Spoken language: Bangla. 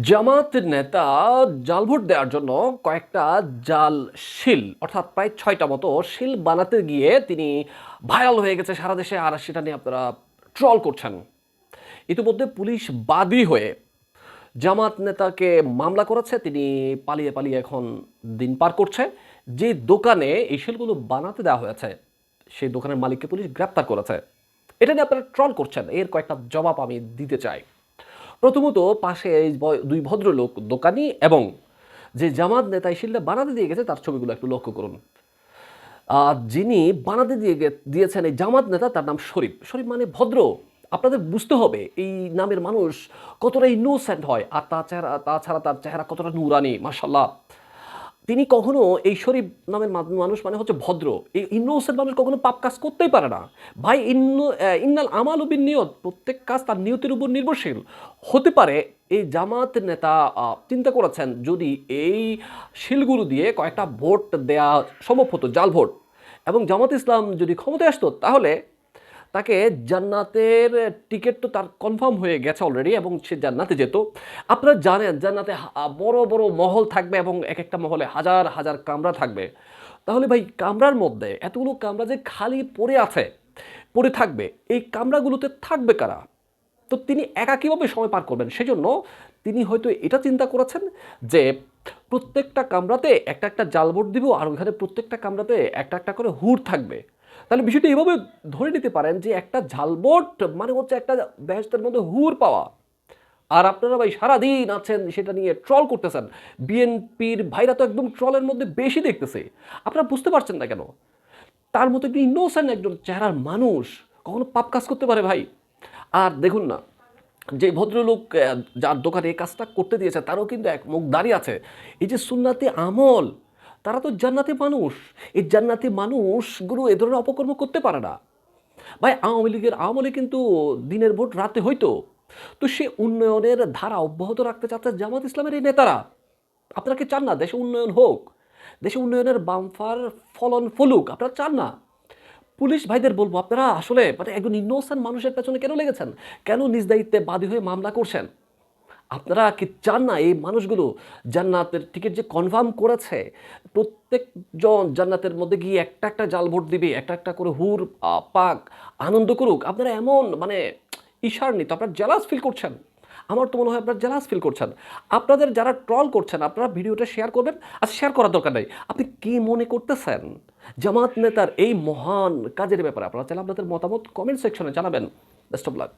জামাত নেতা জাল ভোট দেওয়ার জন্য কয়েকটা জাল শিল, অর্থাৎ প্রায় ছয়টা মতো শিল বানাতে গিয়ে তিনি ভাইরাল হয়ে গেছে সারা দেশে। আর সেটা নিয়ে আপনারা ট্রল করছেন। ইতিমধ্যে পুলিশ বাদী হয়ে জামাত নেতাকে মামলা করেছে। তিনি পালিয়ে পালিয়ে এখন দিন পার করছে। যে দোকানে এই শিলগুলো বানাতে দেওয়া হয়েছে, সেই দোকানের মালিককে পুলিশ গ্রেপ্তার করেছে। এটা নিয়ে আপনারা ট্রল করছেন। এর কয়েকটা জবাব আমি দিতে চাই। প্রথমত পাশে এই দুই ভদ্রলোক দোকানি এবং যে জামাত নেতা এই বানাতে দিয়ে গেছে, তার ছবিগুলো একটু লক্ষ্য করুন। আর যিনি বানাতে দিয়ে দিয়েছেন এই জামাত নেতা, তার নাম শরীফ। শরীফ মানে ভদ্র। আপনাদের বুঝতে হবে, এই নামের মানুষ কতটা ইনোসেন্ট হয়, আর তাছাড়া তাছাড়া তার চেহারা কতটা নুরানি মাসাল্লাহ তিনি কখনো এই শরীফ নামের মানুষ মানে হচ্ছে ভদ্র। এই ইনোসেন্ট মানুষ কখনো পাপ কাজ করতেই পারে না। ভাই ইন্ন ইন্নাল আমাল উবিন নিয়ত, প্রত্যেক কাজ তার নিয়তের উপর নির্ভরশীল। হতে পারে এই জামাত নেতা চিন্তা করেছেন যদি এই শিলগুলো দিয়ে কয়েকটা ভোট দেয়া সম্ভব হতো, জাল ভোট। এবং জামাত ইসলাম যদি ক্ষমতায় আসতো, তাহলে তাকে জান্নাতের টিকিট তো তার কনফার্ম হয়ে গেছে অলরেডি এবং সে জান্নাতে যেত। আপনারা জানেন জান্নাতে বড় বড় মহল থাকবে এবং এক একটা মহলে হাজার হাজার কামরা থাকবে। তাহলে ভাই, কামরার মধ্যে এতগুলো কামরা যে খালি পড়ে আছে, পড়ে থাকবে, এই কামরাগুলোতে থাকবে কারা? তো তিনি একা কীভাবে সময় পার করবেন? সেজন্য তিনি হয়তো এটা চিন্তা করেছেন যে প্রত্যেকটা কামরাতে একটা একটা জালবোর্ড দিব আর ওইখানে প্রত্যেকটা কামরাতে একটা একটা করে হুর থাকবে। তাহলে বিষয়টা এভাবে ধরে নিতে পারেন যে একটা ঝালবোট মানে হচ্ছে একটা ব্যাসদের মধ্যে হুর পাওয়া। আর আপনারা ভাই সারাদিন আছেন, সেটা নিয়ে ট্রল করতেছেন। বিএনপির ভাইরা তো একদম ট্রলের মধ্যে বেশি দেখতেছে। আপনারা বুঝতে পারছেন না কেন? তার মতো একটু ইনোসেন্ট একজন চেহারার মানুষ কখনো পাপ কাজ করতে পারে ভাই। আর দেখুন না, যে ভদ্রলোক যার দোকানে এই কাজটা করতে দিয়েছে, তারও কিন্তু এক মুখ দাঁড়িয়ে আছে। এই যে সুন্নাতি আমল তারা তো জান্নাতে মানুষ। এই জান্নাতে মানুষগুলো এ ধরনের অপকর্ম করতে পারে না। ভাই, আওয়ামী লীগের আমলে কিন্তু দিনের ভোট রাতে হইতো। তো সে উন্নয়নের ধারা অব্যাহত রাখতে চাচ্ছে জামাত ইসলামের এই নেতারা। আপনারা কি চান না দেশে উন্নয়ন হোক? দেশে উন্নয়নের বামফার ফলন ফলুক, আপনারা চান না? পুলিশ ভাইদের বলব, আপনারা আসলে মানে একজন ইনোসেন্ট মানুষের পেছনে কেন লেগেছেন? কেন নিজ দায়িত্বে বাদী হয়ে মামলা করছেন? আপনারা কি চান না এই মানুষগুলো জান্নাতের টিকিট যে কনফার্ম করেছে? প্রত্যেকজন জান্নাতের মধ্যে গিয়ে একটা একটা জাল ভোট দিবে, একটা একটা করে হুর পাক আনন্দ করুক। আপনারা এমন মানে ইশার নিত, আপনারা জেলাস ফিল করছেন। আমার তো মনে হয় আপনারা জেলাস ফিল করছেন। আপনাদের যারা ট্রল করছেন, আপনারা ভিডিওটা শেয়ার করবেন। আর শেয়ার করার দরকার নেই। আপনি কি মনে করতেছেন? জামাত নেতার এই মহান কাজের ব্যাপারে আপনারা চাইলে আপনাদের মতামত কমেন্ট সেকশনে জানাবেন। Best of luck